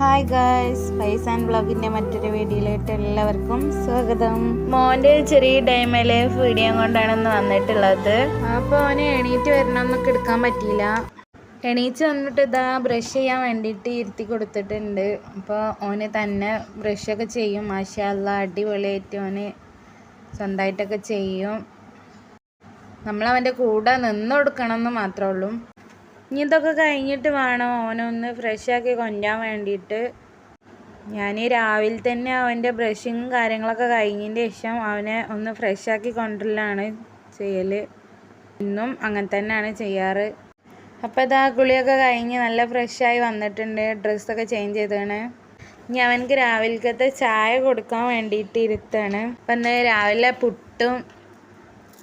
Hi guys Faiz and ബ്ലോഗിന്റെ മറ്റൊരു വീഡിയോയിലേക്ക് എല്ലാവർക്കും സ്വാഗതം. മോന്റെ ചെറിയ ഡൈമ ലൈഫ് വീഡിയോ കൊണ്ടാണ് ഇന്ന് വന്നിട്ടുള്ളത്. അപ്പോൾ അവന് എണീറ്റ് വരണമെന്നൊക്കെ എടുക്കാൻ പറ്റിയില്ല. എണീച്ച് വന്നിട്ട് ഇതാ ബ്രഷ് ചെയ്യാൻ വേണ്ടിയിട്ട് ഇരുത്തി കൊടുത്തിട്ടുണ്ട്. അപ്പോൾ ഓന് തന്നെ ബ്രഷൊക്കെ ചെയ്യും. മാഷാല്ല അടിപൊളിയായിട്ട് ഓന് സ്വന്തമായിട്ടൊക്കെ ചെയ്യും. നമ്മൾ അവന്റെ കൂടെ നിന്ന് കൊടുക്കണം എന്ന് മാത്രമേ ഉള്ളൂ. ഇനി ഇതൊക്കെ കഴിഞ്ഞിട്ട് വേണം ഓനൊന്ന് ഫ്രഷാക്കി കൊണ്ടുവരാൻ വേണ്ടിയിട്ട്. ഞാൻ രാവിലെ തന്നെ അവന്റെ ബ്രഷിങ്ങും കാര്യങ്ങളൊക്കെ കഴിഞ്ഞതിന്റെ ശേഷം അവനെ ഒന്ന് ഫ്രഷാക്കി കൊണ്ടുവരലാണ് ചെയ്യൽ ഇന്നും അങ്ങനെ തന്നെയാണ് ചെയ്യാറ്. അപ്പോൾ ഇതാ കുളിയൊക്കെ കഴിഞ്ഞ് നല്ല ഫ്രഷായി വന്നിട്ടുണ്ട്. ഡ്രസ്സൊക്കെ ചേഞ്ച് ചെയ്താണ് ഇനി അവനക്ക് രാവിലത്തെ ചായ കൊടുക്കാൻ വേണ്ടിയിട്ട് ഇരുത്താണ്. അപ്പം ഇന്ന് രാവിലെ പുട്ടും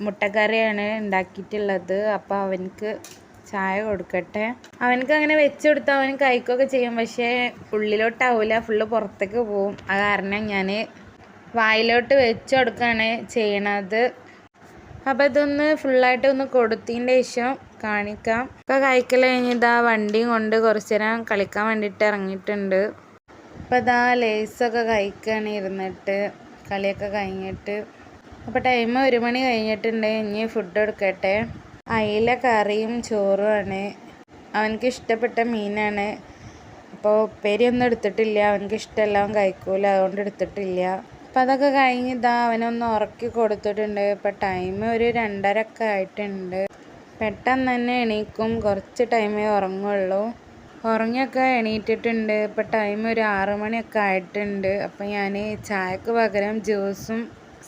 മുട്ടക്കറിയാണ് ഉണ്ടാക്കിയിട്ടുള്ളത്. അപ്പോൾ അവനക്ക് ചായ കൊടുക്കട്ടെ. അവനക്ക് അങ്ങനെ വെച്ച് കൊടുത്താൽ അവൻ കഴിക്കുകയൊക്കെ ചെയ്യും. പക്ഷേ ഉള്ളിലോട്ടാവില്ല ഫുള്ള് പുറത്തേക്ക് പോവും. അത് കാരണം ഞാൻ വായിലോട്ട് വെച്ച് കൊടുക്കുകയാണ് ചെയ്യണത്. അപ്പോൾ ഇതൊന്ന് ഫുള്ളായിട്ട് ഒന്ന് കൊടുത്തതിന്റെ ശേഷം കാണിക്കാം. ഇപ്പോൾ കഴിക്കൽ കഴിഞ്ഞ് ഇതാ വണ്ടിയും കൊണ്ട് കുറച്ച് നേരം കളിക്കാൻ വേണ്ടിയിട്ട് ഇറങ്ങിയിട്ടുണ്ട്. അപ്പോൾ ഇതാ ലേസൊക്കെ കഴിക്കുകയാണ് ഇരുന്നിട്ട് കളിയൊക്കെ കഴിഞ്ഞിട്ട്. അപ്പോൾ ടൈം ഒരു മണി കഴിഞ്ഞിട്ടുണ്ട്. ഇനി ഫുഡ് എടുക്കട്ടെ. അയില കറിയും ചോറുമാണ്. അവനക്ക് ഇഷ്ടപ്പെട്ട മീനാണ്. അപ്പോൾ ഉപ്പേരിയൊന്നും എടുത്തിട്ടില്ല. അവനക്ക് ഇഷ്ടമല്ല അവൻ കഴിക്കൂല. അതുകൊണ്ട് എടുത്തിട്ടില്ല. അപ്പം അതൊക്കെ കഴിഞ്ഞ് ഇതാ അവനൊന്ന് ഉറക്കി കൊടുത്തിട്ടുണ്ട്. ഇപ്പം ടൈം ഒരു രണ്ടരക്കെ ആയിട്ടുണ്ട്. പെട്ടെന്ന് തന്നെ എണീക്കും. കുറച്ച് ടൈമേ ഉറങ്ങുള്ളൂ. ഉറങ്ങിയൊക്കെ എണീറ്റിട്ടുണ്ട്. ഇപ്പം ടൈം ഒരു ആറ് മണിയൊക്കെ ആയിട്ടുണ്ട്. അപ്പം ഞാൻ ചായക്ക് പകരം ജ്യൂസും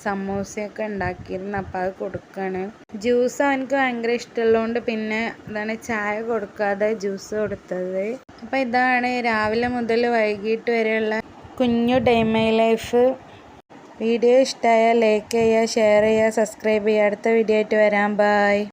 സമൂസയൊക്കെ ഉണ്ടാക്കിയിരുന്നു. അപ്പോൾ അത് കൊടുക്കുകയാണ് ജ്യൂസ് അവനക്ക് ഭയങ്കര ഇഷ്ടമുള്ളതുകൊണ്ട് പിന്നെ അതാണ് ചായ കൊടുക്കാതെ ജ്യൂസ് കൊടുത്തത്. അപ്പോൾ ഇതാണ് രാവിലെ മുതൽ വൈകിട്ട് വരെയുള്ള കുഞ്ഞു ഡേ മൈ ലൈഫ് വീഡിയോ ഇഷ്ടമായാൽ ലൈക്ക് ചെയ്യുക ഷെയർ ചെയ്യുക സബ്സ്ക്രൈബ് ചെയ്യുക. അടുത്ത വീഡിയോ ആയിട്ട് വരാം. ബായ്